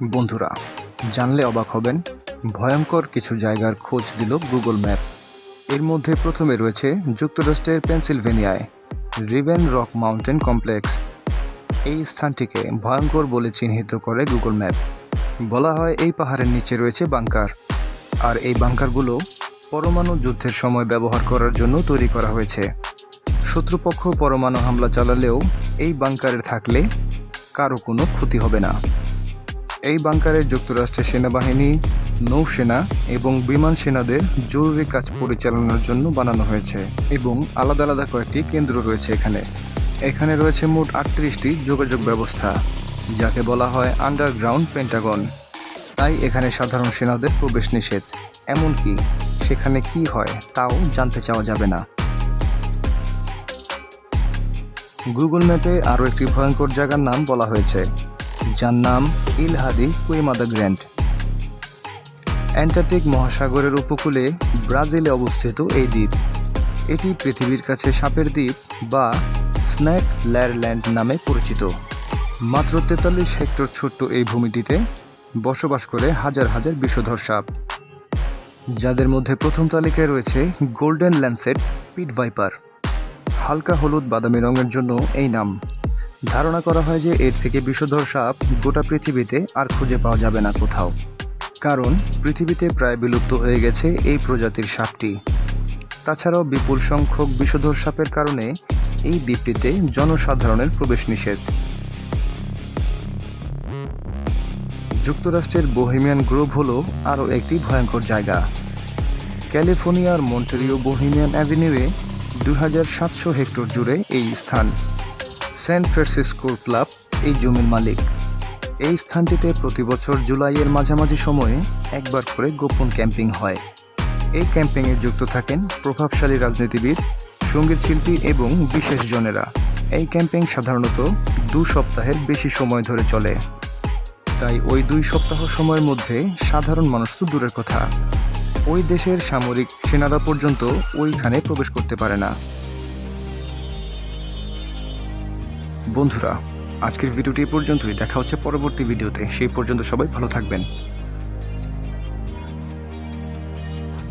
বন্ধুরা, জানলে অবাক হবেন, ভয়ঙ্কর কিছু জায়গার খোঁজ দিল গুগল ম্যাপ। এর মধ্যে প্রথমে রয়েছে যুক্তরাষ্ট্রের পেনসিলভেনিয়ায় রিভেন রক মাউন্টেন কমপ্লেক্স। এই স্থানটিকে ভয়ঙ্কর বলে চিহ্নিত করে গুগল ম্যাপ। বলা হয় এই পাহাড়ের নিচে রয়েছে বাংকার। আর এই বাংকারগুলো পরমাণু যুদ্ধের সময় ব্যবহার করার জন্য তৈরি করা হয়েছে। শত্রুপক্ষ পরমাণু হামলা চালালেও এই বাংকারে থাকলে কারও কোনো ক্ষতি হবে না। এই বাংকারে যুক্তরাষ্ট্রের সেনাবাহিনী, নৌসেনা এবং বিমান সেনাদের জরুরি কাজ পরিচালনার জন্য বানানো হয়েছে এবং আলাদা আলাদা কয়েকটি কেন্দ্র রয়েছে এখানে। এখানে রয়েছে মোট আটত্রিশটি যোগাযোগ ব্যবস্থা, যাকে বলা হয় আন্ডারগ্রাউন্ড পেন্টাগন। তাই এখানে সাধারণ সেনাদের প্রবেশ নিষেধ। এমনকি সেখানে কি হয় তাও জানতে চাওয়া যাবে না। গুগল ম্যাপে আরও একটি ভয়ঙ্কর জায়গার নাম বলা হয়েছে। যার নাম ইলহাদি কুইমাদা গ্র্যান্ড। অ্যান্টার্কটিক মহাসাগরের উপকূলে ব্রাজিলে অবস্থিত এই দ্বীপ। এটি পৃথিবীর কাছে সাপের দ্বীপ বা স্ন্যাক ল্যারল্যান্ড নামে পরিচিত। মাত্র তেতাল্লিশ হেক্টর ছোট্ট এই ভূমিটিতে বসবাস করে হাজার হাজার বিষধর সাপ। যাদের মধ্যে প্রথম তালিকায় রয়েছে গোল্ডেন ল্যান্সেট পিট ভাইপার হালকা হলুদ বাদামি রঙের জন্য এই নাম। ধারণা করা হয় যে এর থেকে বিষধর সাপ গোটা পৃথিবীতে আর খুঁজে পাওয়া যাবে না কোথাও। কারণ পৃথিবীতে প্রায় বিলুপ্ত হয়ে গেছে এই প্রজাতির সাপটি। তাছাড়াও বিপুল সংখ্যক বিষধর সাপের কারণে এই দ্বীপটিতে জনসাধারণের প্রবেশ নিষেধ। যুক্তরাষ্ট্রের বোহেমিয়ান গ্রোভ হল আরও একটি ভয়ঙ্কর জায়গা। ক্যালিফোর্নিয়ার মন্টেরিও বোহেমিয়ান অ্যাভিনিউয়ে দু হাজার সাতশো হেক্টর জুড়ে এই স্থান। স্যান ফ্রান্সিসকোর ক্লাব এই জমির মালিক। এই স্থানটিতে প্রতি বছর জুলাইয়ের মাঝামাঝি সময়ে একবার করে গোপন ক্যাম্পিং হয়। এই ক্যাম্পিংয়ে যুক্ত থাকেন প্রভাবশালী রাজনীতিবিদ, সংগীত শিল্পী এবং বিশেষ জনেরা। এই ক্যাম্পিং সাধারণত দু সপ্তাহের বেশি সময় ধরে চলে। তাই ওই দুই সপ্তাহ সময়ের মধ্যে সাধারণ মানুষ তো দূরের কথা। ওই দেশের সামরিক সেনারা পর্যন্ত ওইখানে প্রবেশ করতে পারে না। বন্ধুরা আজকের ভিডিওটি পর্যন্তই। দেখা হচ্ছে পরবর্তী ভিডিওতে। সেই পর্যন্ত সবাই ভালো থাকবেন।